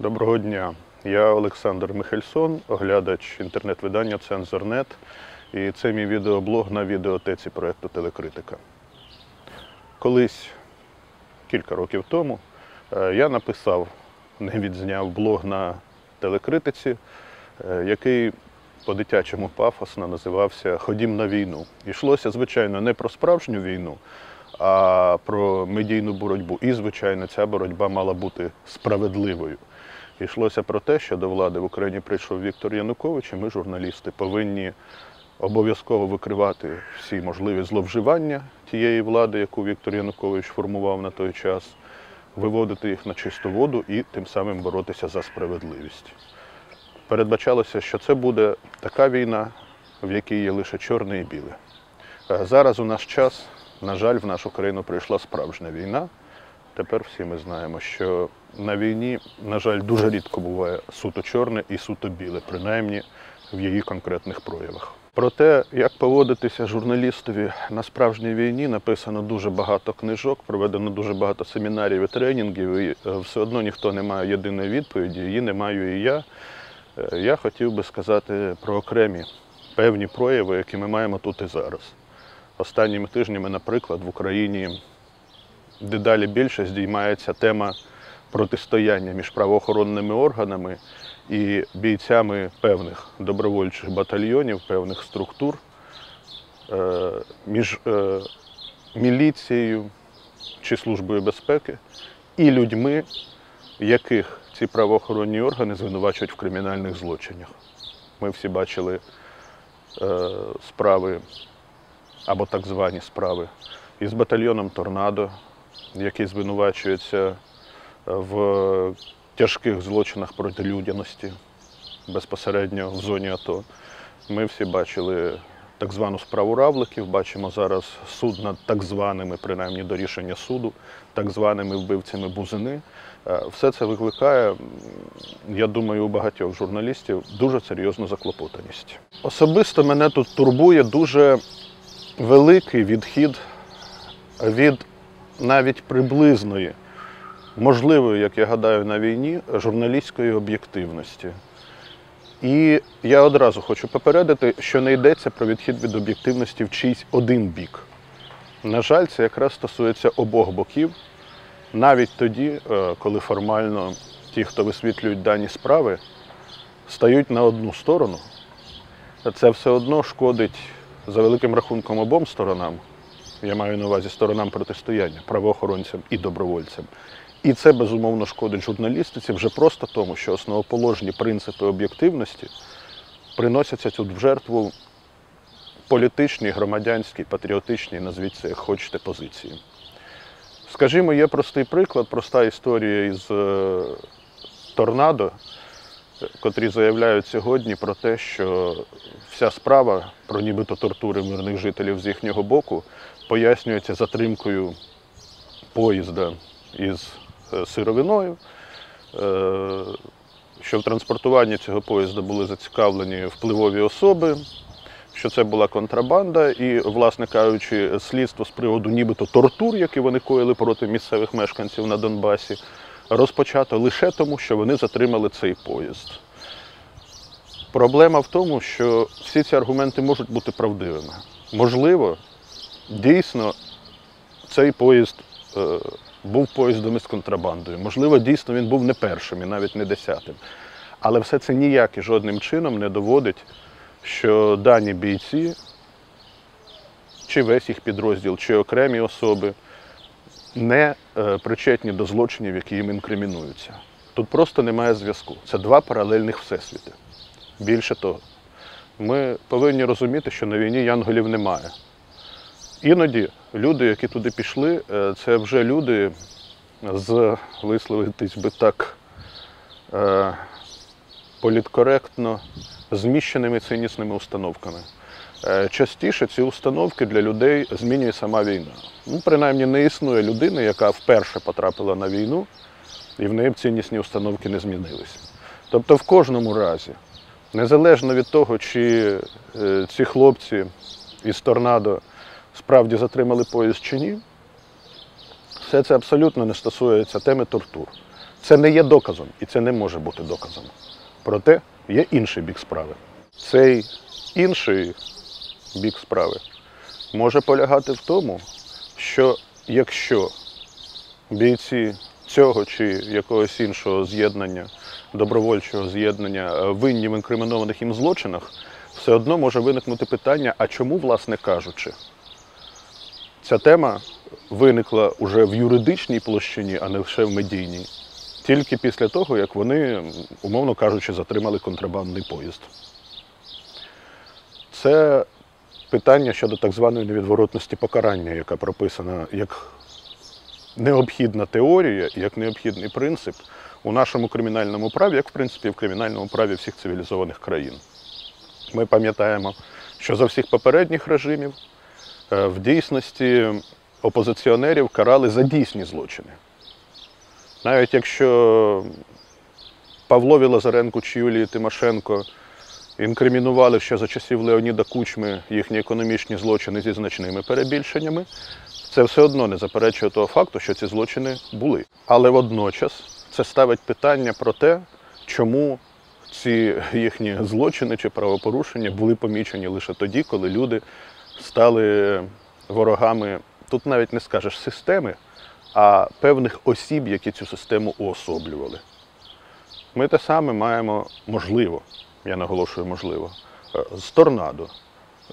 Доброго дня. Я Олександр Михельсон, оглядач інтернет-видання Цензорнет. І це мій відеоблог на відеотеці проєкту Телекритика. Колись, кілька років тому, е, я написав, не відзняв блог на телекритиці, е, який по-дитячому пафосно називався Ходім на війну. Йшлося, звичайно, не про справжню війну, а про медійну боротьбу. І, звичайно, ця боротьба мала бути справедливою. Йшлося про те, що до влади в Україні прийшов Віктор Янукович, і ми, журналісти, повинні обов'язково викривати всі можливі зловживання тієї влади, яку Віктор Янукович формував на той час, виводити їх на чисту воду і тим самим боротися за справедливість. Передбачалося, що це буде така війна, в якій є лише чорне і біле. Зараз у наш час, на жаль, в нашу країну прийшла справжня війна. Тепер всі ми знаємо, що на війні, на жаль, дуже рідко буває суто чорне і суто біле, принаймні в її конкретних проявах. Про те, як поводитися журналістові на справжній війні, написано дуже багато книжок, проведено дуже багато семінарів і тренінгів, і е, все одно ніхто не має єдиної відповіді, її не маю і я. Е, Я хотів би сказати про окремі певні прояви, які ми маємо тут і зараз. Останніми тижнями, наприклад, в Україні дедалі більше здіймається тема протистояння між правоохоронними органами і бійцями певних добровольчих батальйонів, певних структур, е, між е, міліцією чи службою безпеки і людьми, яких ці правоохоронні органи звинувачують в кримінальних злочинах. Ми всі бачили е, справи або так звані справи із батальйоном Торнадо, який звинувачується в тяжких злочинах проти людяності безпосередньо в зоні АТО. Ми всі бачили так звану справу равликів, бачимо зараз суд над так званими, принаймні до рішення суду, так званими вбивцями бузини. Е, Все це викликає, я думаю, у багатьох журналістів дуже серйозну заклопотаність. Особисто мене тут турбує дуже великий відхід від навіть приблизної, можливої, як я гадаю, на війні, журналістської об'єктивності. І я одразу хочу попередити, що не йдеться про відхід від об'єктивності в чийсь один бік. На жаль, це якраз стосується обох боків, навіть тоді, е, коли формально ті, хто висвітлюють дані справи, стають на одну сторону, це все одно шкодить за великим рахунком обом сторонам. Я маю на увазі сторонам протистояння, правоохоронцям і добровольцям. І це безумовно шкодить журналістиці вже просто тому, що основоположні принципи об'єктивності приносяться тут в жертву політичній, громадянській, патріотичній, назвіть це як хочете, позиції. Скажімо, є простий приклад, проста історія із е, торнадо, котрі заявляють сьогодні про те, що вся справа про нібито тортури мирних жителів з їхнього боку пояснюється затримкою поїзда із е, сировиною, е, що в транспортуванні цього поїзда були зацікавлені впливові особи, що це була контрабанда, і, власне кажучи, слідство з приводу нібито тортур, які вони коїли проти місцевих мешканців на Донбасі, розпочато лише тому, що вони затримали цей поїзд. Проблема в тому, що всі ці аргументи можуть бути правдивими. Можливо, дійсно цей поїзд е, був поїздом із контрабандою. Можливо, дійсно він був не першим і навіть не десятим. Але все це ніяк і жодним чином не доводить, що дані бійці, чи весь їх підрозділ, чи окремі особи не е, причетні до злочинів, які їм інкримінуються. Тут просто немає зв'язку. Це два паралельних всесвіти. Більше того, ми повинні розуміти, що на війні янголів немає. Іноді люди, які туди пішли, е, це вже люди з висловитись би так е, політкоректно зміщеними цинічними установками. Е, Частіше ці установки для людей змінює сама війна. Ну, принаймні, не існує людини, яка вперше потрапила на війну, і в неї ціннісні установки не змінилися. Тобто, в кожному разі, незалежно від того, чи е, ці хлопці із торнадо справді затримали поїзд чи ні, все це абсолютно не стосується теми тортур. Це не є доказом і це не може бути доказом. Проте є інший бік справи. Цей інший бік справи може полягати в тому, що якщо бійці цього чи якогось іншого з'єднання, добровольчого з'єднання е, винні в інкримінованих їм злочинах, все одно може виникнути питання, а чому, власне кажучи, ця тема виникла уже в юридичній площині, а не лише в медійній, тільки після того, як вони, умовно кажучи, затримали контрабандний поїзд. Це питання щодо так званої невідворотності покарання, яка прописана як необхідна теорія, як необхідний принцип у нашому кримінальному праві, як в принципі в кримінальному праві всіх цивілізованих країн. Ми пам'ятаємо, що за всіх попередніх режимів е, в дійсності опозиціонерів карали за дійсні злочини. Навіть якщо Павлові Лазаренку чи Юлії Тимошенко інкримінували ще за часів Леоніда Кучми їхні економічні злочини зі значними перебільшеннями, це все одно не заперечує того факту, що ці злочини були. Але водночас це ставить питання про те, чому ці їхні злочини чи правопорушення були помічені лише тоді, коли люди стали ворогами, тут навіть не скажеш системи, а певних осіб, які цю систему уособлювали. Ми те саме маємо можливо, я наголошую, можливо, е, з торнадо.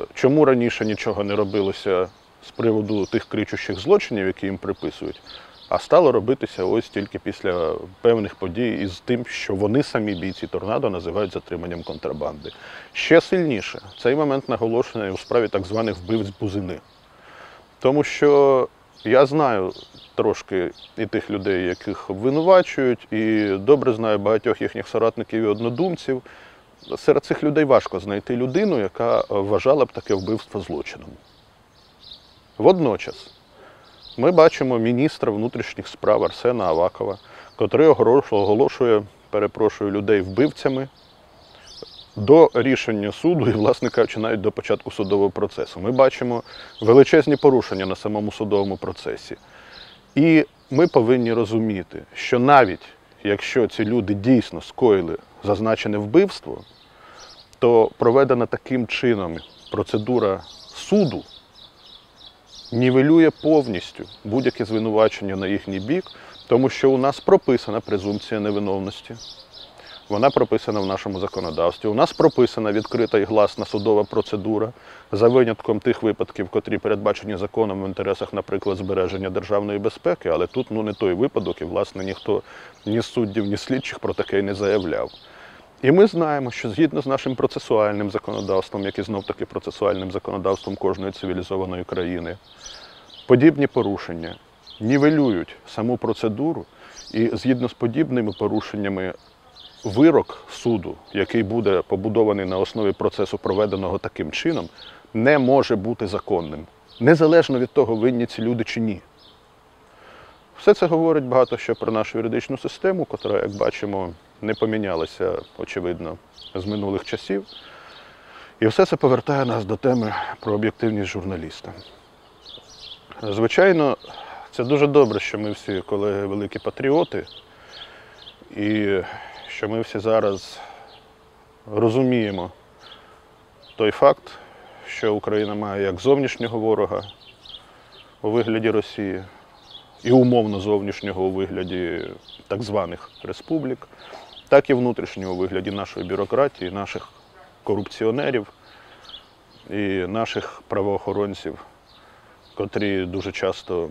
Е, Чому раніше нічого не робилося з приводу тих кричущих злочинів, які їм приписують, а стало робитися ось тільки після певних подій із тим, що вони самі бійці торнадо називають затриманням контрабанди. Ще сильніше цей момент наголошений у справі так званих вбивць бузини. Тому що я знаю трошки і тих людей, яких обвинувачують, і добре знаю багатьох їхніх соратників і однодумців. Серед цих людей важко знайти людину, яка вважала б таке вбивство злочином. Водночас ми бачимо міністра внутрішніх справ Арсена Авакова, котрий оголошує, перепрошую, людей вбивцями до рішення суду і, власне кажучи, навіть до початку судового процесу. Ми бачимо величезні порушення на самому судовому процесі. І ми повинні розуміти, що навіть якщо ці люди дійсно скоїли зазначене вбивство, то проведена таким чином процедура суду нівелює повністю будь-яке звинувачення на їхній бік, тому що у нас прописана презумпція невиновності. Вона прописана в нашому законодавстві. У нас прописана відкрита і гласна судова процедура за винятком тих випадків, котрі передбачені законом в інтересах, наприклад, збереження державної безпеки, але тут ну не той випадок, і власне ніхто ні суддів, ні слідчих про таке не заявляв. І ми знаємо, що згідно з нашим процесуальним законодавством, як і знов таки процесуальним законодавством кожної цивілізованої країни, подібні порушення нівелюють саму процедуру, і згідно з подібними порушеннями вирок суду, який буде побудований на основі процесу, проведеного таким чином, не може бути законним, незалежно від того, винні ці люди чи ні. Все це говорить багато що про нашу юридичну систему, котра, як бачимо, не помінялася, очевидно, з минулих часів. І все це повертає нас до теми про об'єктивність журналіста. Звичайно, це дуже добре, що ми всі колеги великі патріоти, і що ми всі зараз розуміємо той факт, що Україна має як зовнішнього ворога у вигляді Росії, і умовно зовнішнього у вигляді так званих республік, так і внутрішнього у вигляді нашої бюрократії, наших корупціонерів і наших правоохоронців, котрі дуже часто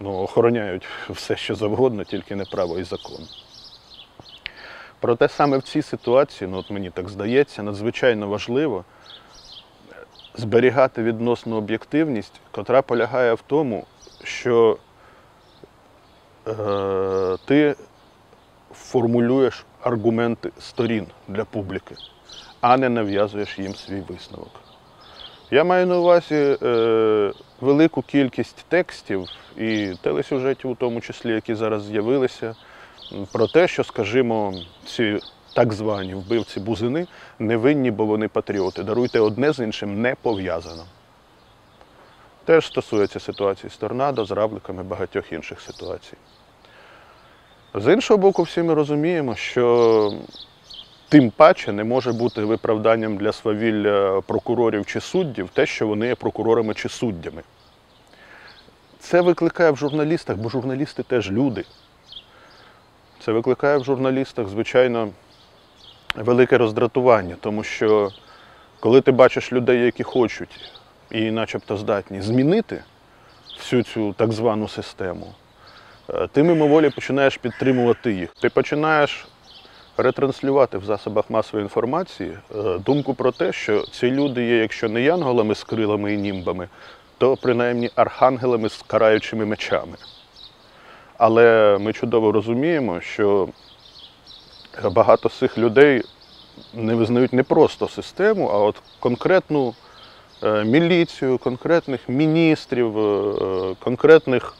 ну, охороняють все, що завгодно, тільки не право і закон. Проте саме в цій ситуації, ну от мені так здається, надзвичайно важливо зберігати відносну об'єктивність, котра полягає в тому, що е, ти формулюєш аргументи сторін для публіки, а не нав'язуєш їм свій висновок. Я маю на увазі е, велику кількість текстів і телесюжетів, у тому числі, які зараз з'явилися, про те, що, скажімо, ці так звані вбивці бузини невинні, бо вони патріоти. Даруйте одне з іншим не пов'язано. Теж стосується ситуації з торнадо, з равликами, багатьох інших ситуацій. З іншого боку, всі ми розуміємо, що тим паче не може бути виправданням для свавілля прокурорів чи суддів те, що вони є прокурорами чи суддями. Це викликає в журналістах, бо журналісти теж люди. Це викликає в журналістах, звичайно, велике роздратування, тому що коли ти бачиш людей, які хочуть і начебто здатні змінити всю цю так звану систему, е, ти мимоволі починаєш підтримувати їх. Ти починаєш ретранслювати в засобах масової інформації е, думку про те, що ці люди є, якщо не янголами з крилами і німбами, то принаймні архангелами з караючими мечами. Але ми чудово розуміємо, що багато з цих людей не визнають не просто систему, а от конкретну е, міліцію, конкретних міністрів, е, конкретних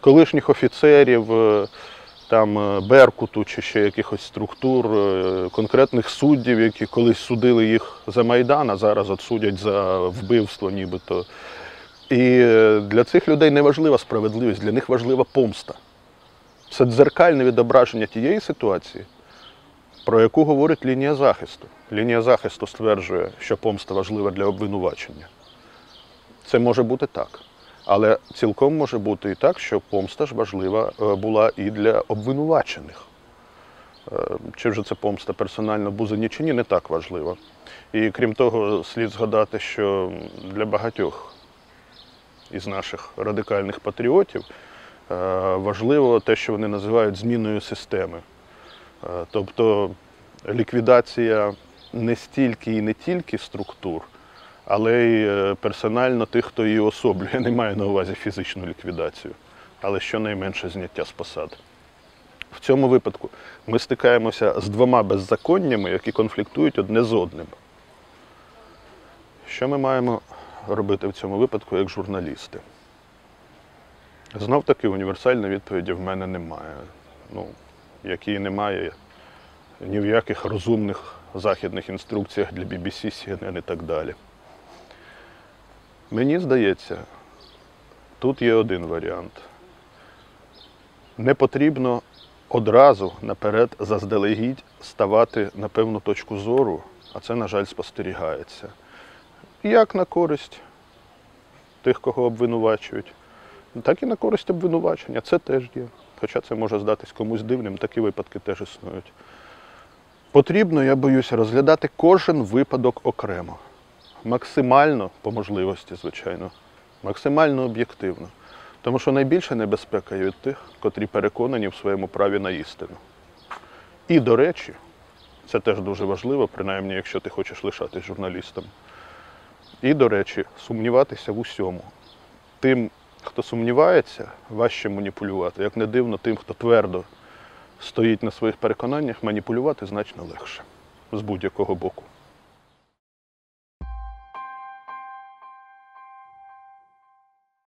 колишніх офіцерів, е, там Беркуту чи ще якихось структур, конкретних суддів, які колись судили їх за Майдан, а зараз от судять за вбивство нібито. І для цих людей не важлива справедливість, для них важлива помста. Це дзеркальне відображення тієї ситуації, про яку говорить лінія захисту. Лінія захисту стверджує, що помста важлива для обвинувачення. Це може бути так. Але цілком може бути і так, що помста ж важлива е, була і для обвинувачених. Е, Чи вже це помста персонально Бузині чи ні, не так важливо. І крім того, слід згадати, що для багатьох із наших радикальних патріотів важливо те, що вони називають зміною системи. Е, Тобто ліквідація не стільки і не тільки структур, але й е, персонально тих, хто її особлює. Не маю на увазі фізичну ліквідацію, але щонайменше зняття з посад. В цьому випадку ми стикаємося з двома беззаконнями, які конфліктують одне з одним. Що ми маємо робити в цьому випадку як журналісти? Знов таки універсальної відповіді в мене немає. Ну, як немає ні в яких розумних західних інструкціях для BBC, CNN і так далі. Мені здається, тут є один варіант. Не потрібно одразу наперед заздалегідь ставати на певну точку зору, а це, на жаль, спостерігається. Як на користь тих, кого обвинувачують, так і на користь обвинувачення. Це теж є. Хоча це може здатись комусь дивним, такі випадки теж існують. Потрібно, я боюся, розглядати кожен випадок окремо. Максимально, по можливості, звичайно, максимально об'єктивно. Тому що найбільша небезпека є від тих, котрі переконані в своєму праві на істину. І, до речі, це теж дуже важливо, принаймні, якщо ти хочеш лишатись журналістом. І, до речі, сумніватися в усьому. Тим, хто сумнівається, важче маніпулювати. Як не дивно, тим, хто твердо стоїть на своїх переконаннях, маніпулювати значно легше з будь-якого боку.